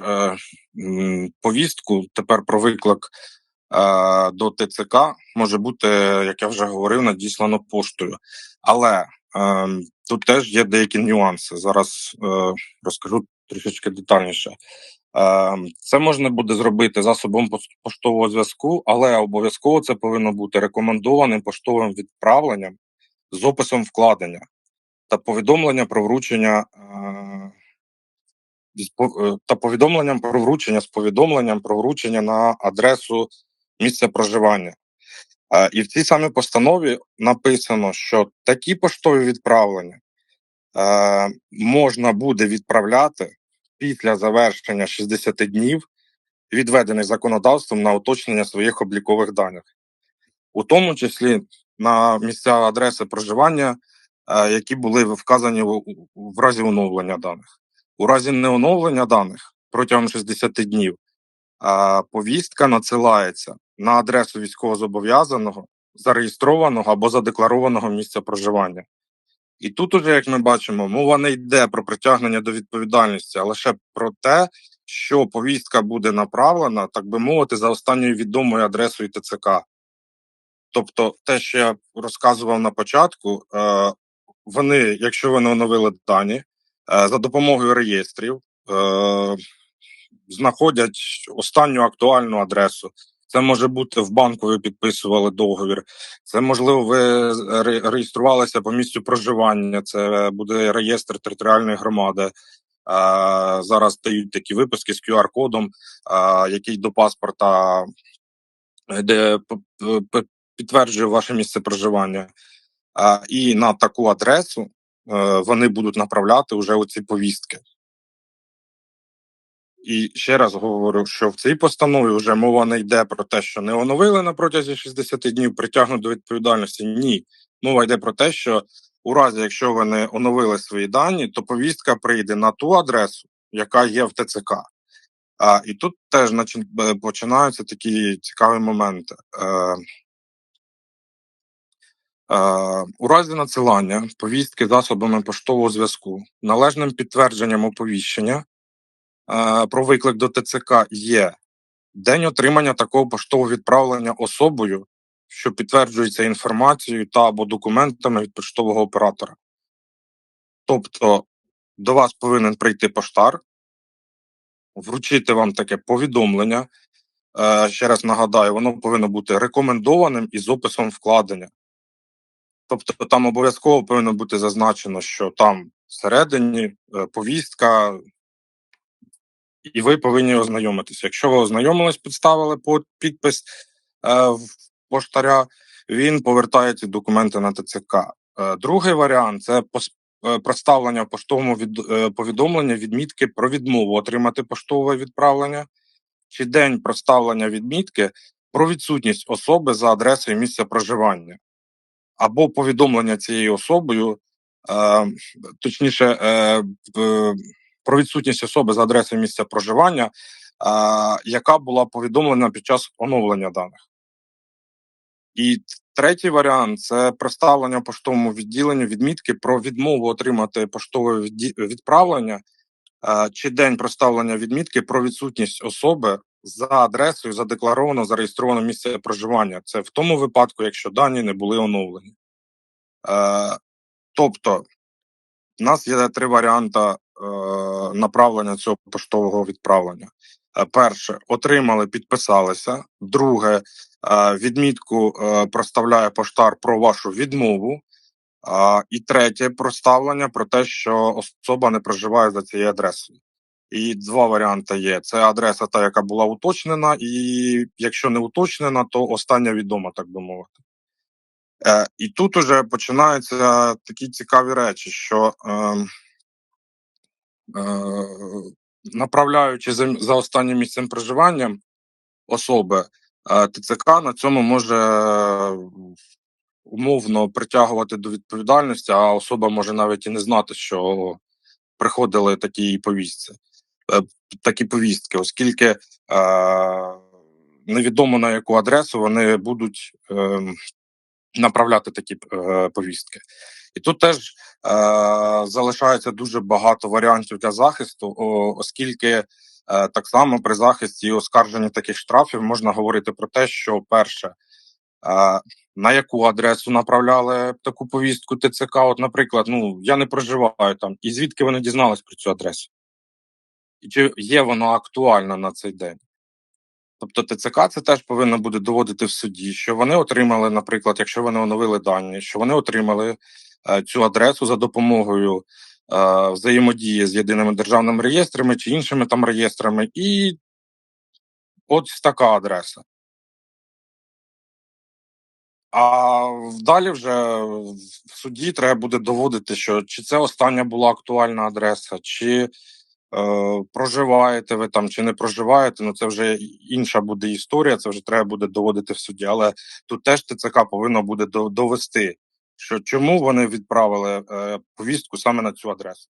е, повістку тепер про виклик е, до ТЦК може бути, як я вже говорив, надіслано поштою. Але е, тут теж є деякі нюанси. Зараз розкажу трішечки детальніше. Це можна буде зробити засобом поштового зв'язку, але обов'язково це повинно бути рекомендованим поштовим відправленням з описом вкладення та повідомлення про вручення та повідомленням про вручення з повідомленням про вручення на адресу місця проживання. Е, І в цій самій постанові написано, що такі поштові відправлення е, можна буде відправляти після завершення 60 днів, відведених законодавством на уточнення своїх облікових даних, у тому числі на місця адреси проживання, е, які були вказані в разі оновлення даних. У разі неоновлення даних протягом 60 днів повістка надсилається на адресу військовозобов'язаного, зареєстрованого або задекларованого місця проживання. І тут уже, як ми бачимо, мова не йде про притягнення до відповідальності, а лише про те, що повістка буде направлена, так би мовити, за останньою відомою адресою ТЦК. Тобто, те, що я розказував на початку, е, вони, якщо вони оновили дані, за допомогою реєстрів е, знаходять останню актуальну адресу. Це може бути в банку, ви підписували договір. Це можливо, ви реєструвалися по місцю проживання. Це буде реєстр територіальної громади. А, зараз дають такі виписки з QR-кодом, який до паспорта, е, де підтверджує ваше місце проживання. І на таку адресу е, вони будуть направляти вже оці повістки. І ще раз говорю, що в цій постанові вже мова не йде про те, що не оновили на протязі 60 днів, притягнуть до відповідальності. Ні, мова йде про те, що у разі, якщо ви не оновили свої дані, то повістка прийде на ту адресу, яка є в ТЦК. А, і тут теж е, починаються такі цікаві моменти. Е, Е, у разі надсилання повістки засобами поштового зв'язку належним підтвердженням оповіщення е, про виклик до ТЦК є день отримання такого поштового відправлення особою, що підтверджується інформацією та або документами від поштового оператора. Тобто до вас повинен прийти поштар, вручити вам таке повідомлення. Е, ще раз нагадаю, воно повинно бути рекомендованим і з описом вкладення. Тобто там обов'язково повинно бути зазначено, що там всередині е, повістка, і ви повинні ознайомитися. Якщо ви ознайомились, підставили підпис е, в поштаря, він повертає ці документи на ТЦК. Е, другий варіант це е, в поштовому від, повідомленні відмітки про відмову отримати поштове відправлення, чи день проставлення відмітки про відсутність особи за адресою місця проживання або повідомлення цією особою, е, точніше, е, про відсутність особи за адресою місця проживання, е, яка була повідомлена під час оновлення даних. І третій варіант це представлення поштовому відділенні відмітки про відмову отримати поштове відправлення чи день проставлення відмітки про відсутність особи за адресою задекларовано зареєстровано місце проживання. Це в тому випадку, якщо дані не були оновлені. Е, тобто, в нас є три варіанти е, направлення цього поштового відправлення. Е, перше, отримали, підписалися. Друге, е, відмітку е, проставляє поштар про вашу відмову. І третє проставлення про те, що особа не проживає за цією адресою. І два варіанти є: це адреса, та яка була уточнена, і якщо не уточнена, то остання відома, так би мовити. Е, і тут уже починаються такі цікаві речі, що е, е, направляючи за, за останнім місцем проживання особи, е, ТЦК на цьому може е, умовно притягувати до відповідальності, а особа може навіть і не знати, що приходили такі повістці, такі повістки, оскільки е, невідомо на яку адресу вони будуть е, направляти такі е, повістки. І тут теж е, залишається дуже багато варіантів для захисту, о, оскільки Е, Так само при захисті і оскарженні таких штрафів можна говорити про те, що перше, е, на яку адресу направляли таку повістку ТЦК. От, наприклад, ну я не проживаю там, і звідки вони дізнались про цю адресу? І чи є вона актуальна на цей день? Тобто ТЦК це теж повинно буде доводити в суді, що вони отримали, наприклад, якщо вони оновили дані, що вони отримали е, цю адресу за допомогою е, взаємодії з єдиними державними реєстрами чи іншими там реєстрами, і ось така адреса. А далі вже в суді треба буде доводити, що чи це остання була актуальна адреса, чи проживаєте ви там, чи не проживаєте. Ну це вже інша буде історія, це вже треба буде доводити в суді. Але тут теж ТЦК повинно буде до- довести, що чому вони відправили е, повістку саме на цю адресу.